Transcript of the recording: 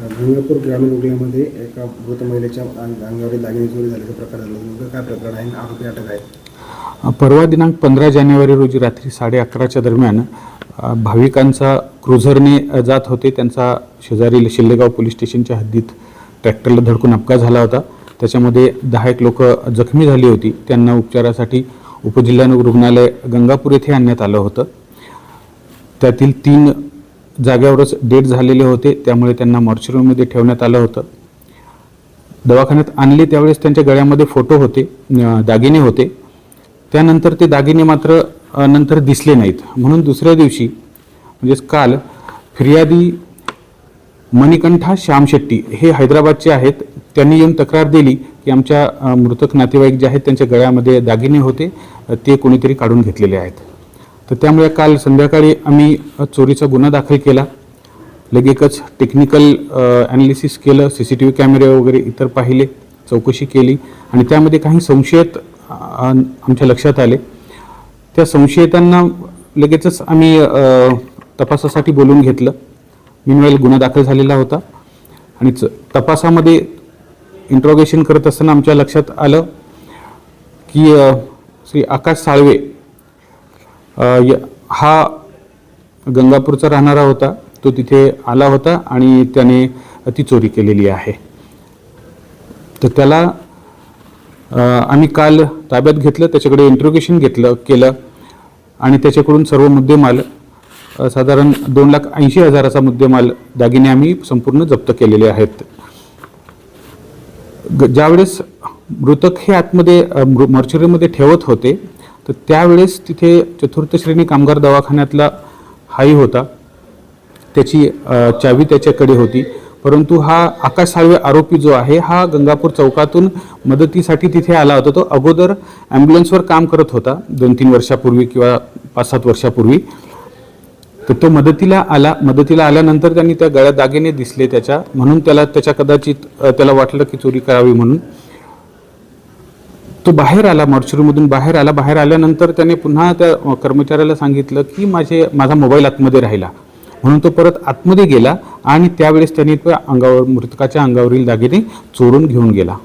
गंगापूर ग्रामीण रुग्णालयामध्ये एका मृत महिलेच्या अंगावरील दागिने चोरी झाल्याचा प्रकार झाला. नेमकं काय प्रकार आहे? आणि आरोपी अटक आहे. परवा दिनांक पंधरा जानेवारी रोजी रात्री साडे अकराच्या दरम्यान भाविकांचा क्रुझरने जात होते. त्यांचा शेजारील शिल्लेगाव पोलीस स्टेशनच्या हद्दीत ट्रॅक्टरला धडकून अपघात झाला होता. त्याच्यामध्ये दहा एक लोक जखमी झाली होती. त्यांना उपचारासाठी उपजिल्हा रुग्णालय गंगापूर येथे आणण्यात आलं होतं. त्यातील तीन जाग्यावरच डेट झालेले होते त्यामुळे त्यांना मॉर्चरीमध्ये ठेवण्यात आलं होतं. दवाखान्यात आणले त्यावेळेस त्यांच्या गळ्यामध्ये फोटो होते दागिने होते. त्यानंतर ते दागिने मात्र नंतर दिसले नाहीत. म्हणून दुसऱ्या दिवशी म्हणजेच काल फिर्यादी मणिकंठा श्याम शेट्टी हे हैदराबादचे आहेत. त्यांनी येऊन तक्रार दिली की आमच्या मृतक नातेवाईक जे आहेत त्यांच्या गळ्यामध्ये दागिने होते. ते कोणीतरी काढून घेतलेले आहेत. तर त्यामुळे काल संध्याकाळी आम्ही चोरीचा गुन्हा दाखल केला. लगेचच टेक्निकल ॲनालिसिस केलं सी सी टी व्ही कॅमेरे वगैरे इतर पाहिले चौकशी केली आणि त्यामध्ये काही संशयित आमच्या लक्षात आले. त्या संशयितांना लगेचच आम्ही तपासासाठी बोलून घेतलं. मिनवेल गुन्हा दाखल झालेला होता आणि च तपासामध्ये इंट्रॉगेशन करत असताना आमच्या लक्षात आलं की श्री आकाश साळवे हा गंगापूरचा राहणारा होता. तो तिथे आला होता आणि त्याने ती चोरी केलेली आहे. तर त्याला आम्ही काल ताब्यात घेतलं त्याच्याकडे इंट्रोगेशन घेतलं केलं आणि त्याच्याकडून सर्व मुद्देमाल साधारण दोन लाख ऐंशी हजाराचा मुद्देमाल दागिने आम्ही संपूर्ण जप्त केलेले आहेत. ग- ज्यावेळेस मृतक हे आतमध्ये मर्चरीमध्ये मृ- ठेवत होते तर त्यावेळेस तिथे चतुर्थ श्रेणी कामगार दवाखान्यातला हाई होता. त्याची चावी त्याच्याकडे होती. परंतु हा आकाश साळवे आरोपी जो आहे हा गंगापूर चौकातून मदतीसाठी तिथे आला होता. तो अगोदर ॲम्ब्युलन्सवर काम करत होता दोन तीन वर्षापूर्वी किंवा पाच सात वर्षापूर्वी. तर तो मदतीला आला. मदतीला आल्यानंतर त्यांनी त्या गळ्यात दागिने दिसले त्याच्या म्हणून त्याला त्याच्या कदाचित त्याला वाटलं की चोरी करावी म्हणून. तो बाहेर आला मॉर्चरीमधून बाहेर आला. बाहेर आल्यानंतर त्याने पुन्हा त्या कर्मचाऱ्याला सांगितलं की माझे माझा मोबाईल आतमध्ये राहिला. म्हणून तो परत आतमध्ये गेला आणि त्यावेळेस त्याने त्या अंगावर मृतकाच्या अंगावरील दागिने चोरून घेऊन गेला.